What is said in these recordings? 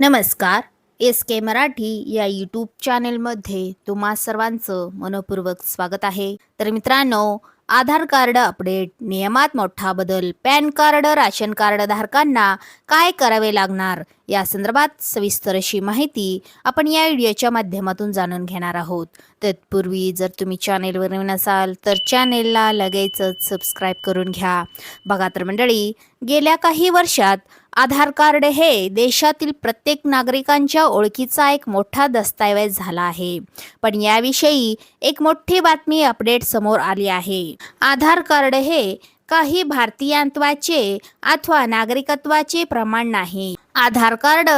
नमस्कार. एस के मराठी या यूट्यूब चॅनेलमध्ये तुम्हा सर्वांचं मनपूर्वक स्वागत आहे. तर मित्रांनो आधार कार्ड अपडेट नियमात मोठा बदल पॅन कार्ड राशन कार्ड धारकांना काय करावे लागणार या संदर्भात सविस्तर अशी माहिती आपण या व्हिडिओच्या माध्यमातून जाणून घेणार आहोत. तत्पूर्वी जर तुम्ही चॅनेलवर नवीन असाल तर चॅनेलला लगेचच सबस्क्राईब करून घ्या. बघा तर मंडळी गेल्या काही वर्षात आधार कार्ड हे देशातील प्रत्येक नागरिकांच्या ओळखीचा एक मोठा दस्तऐवज झाला आहे. पण याविषयी एक मोठी बातमी अपडेट समोर आली आहे. आधार कार्ड हे काही भारतीयांत्वाचे अथवा नागरिकत्वाचे प्रमाण नाही. आधार कार्ड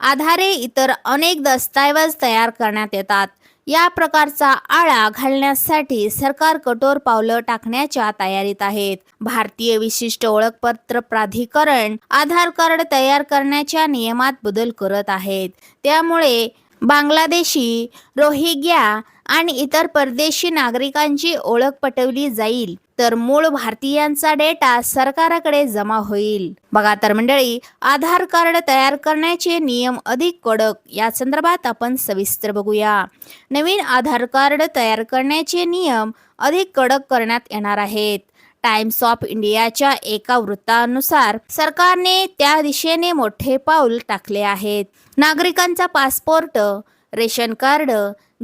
आधारे इतर अनेक दस्तऐवज तयार करण्यात येतात. या प्रकारचा आळा घालण्यासाठी सरकार कठोर पावलं टाकण्याच्या तयारीत आहेत. भारतीय विशिष्ट ओळखपत्र प्राधिकरण आधार कार्ड तयार करण्याच्या नियमात बदल करत आहेत. त्यामुळे बांगलादेशी रोहिंग्या आणि इतर परदेशी नागरिकांची ओळख पटवली जाईल. तर मूळ भारतीयांचा डेटा सरकाराकडे जमा होईल. बघा तर मंडळी आधार कार्ड तयार करण्याचे नियम अधिक कडक या संदर्भात आपण सविस्तर बघूया. नवीन आधार कार्ड तयार करण्याचे नियम अधिक कडक करण्यात येणार आहेत. टाइम्स ऑफ इंडियाच्या एका वृत्तानुसार सरकारने त्या दिशेने मोठे पाऊल टाकले आहेत. नागरिकांचा पासपोर्ट रेशन कार्ड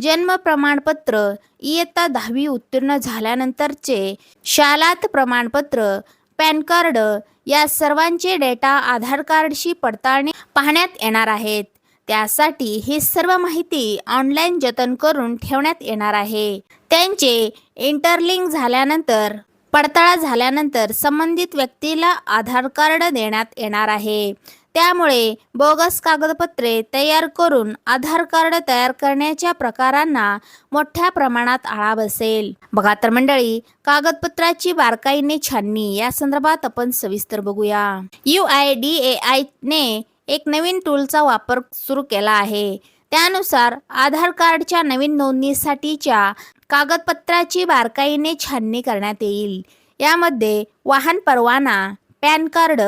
जन्म प्रमाणपत्र इयत्ता दहावी उत्तीर्ण झाल्यानंतरचे शालात प्रमाणपत्र पॅन कार्ड या सर्वांचे डेटा आधार कार्डशी पडताळणी पाहण्यात येणार आहेत. त्यासाठी ही सर्व माहिती ऑनलाईन जतन करून ठेवण्यात येणार आहे. त्यांचे इंटरलिंक झाल्यानंतर पडताळा झाल्यानंतर संबंधित व्यक्तीला आधार कार्ड देण्यात येणार आहे. त्यामुळे बोगस कागदपत्रे तयार करून आधार कार्ड तयार करण्याच्या प्रकारांना मोठ्या प्रमाणात आळा बसेल. बघा तर मंडळी कागदपत्राची बारकाईने छाननी या संदर्भात आपण सविस्तर बघूया. U I D A I ने एक नवीन टूलचा वापर सुरू केला आहे. त्यानुसार आधार कार्डच्या नवीन नोंदणीसाठीच्या कागदपत्राची बारकाईने छाननी करण्यात येईल. यामध्ये वाहन परवाना PAN card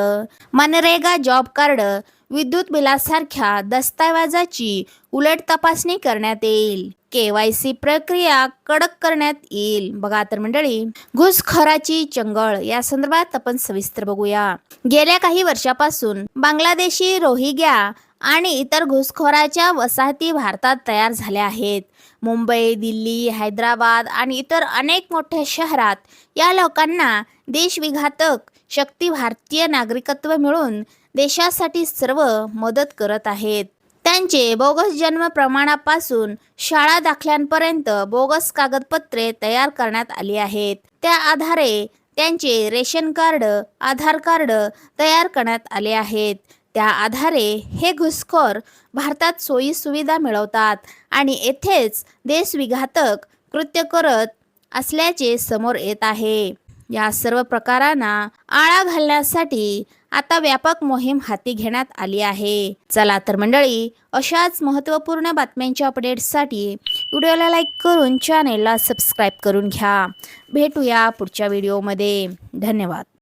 MNREGA job card विद्युत बिलासारख्या दस्तऐवजाची उलट तपासणी करण्यात येईल. केवायसी प्रक्रिया कडक करण्यात येईल. बघा तर मंडळी घुसखोराची चंगळ या संदर्भात आपण सविस्तर बघूया. गेल्या काही वर्षापासून बांगलादेशी रोहिंग्या आणि इतर घुसखोराच्या वसाहती भारतात तयार झाल्या आहेत. मुंबई दिल्ली हैदराबाद आणि इतर अनेक मोठ्या शहरात या लोकांना देशविघातक शक्ती भारतीय नागरिकत्व मिळून देशासाठी सर्व मदत करत आहेत. त्यांचे बोगस जन्म प्रमाणापासून शाळा दाखल्यांपर्यंत बोगस कागदपत्रे तयार करण्यात आली आहेत. त्या आधारे त्यांचे रेशन कार्ड आधार कार्ड तयार करण्यात आले आहेत. त्या आधारे हे घुसखोर भारतात सोयी सुविधा मिळवतात आणि येथेच देशविघातक कृत्य करत असल्याचे समोर येत आहे. या सर्व प्रकारांना आळा घालण्यासाठी आता व्यापक मोहीम हाती घेण्यात आली आहे. चला तर मंडळी अशाच महत्त्वपूर्ण बातम्यांच्या अपडेट्ससाठी व्हिडिओला लाईक करून चॅनेलला सबस्क्राईब करून घ्या. भेटूया पुढच्या व्हिडिओमध्ये. धन्यवाद.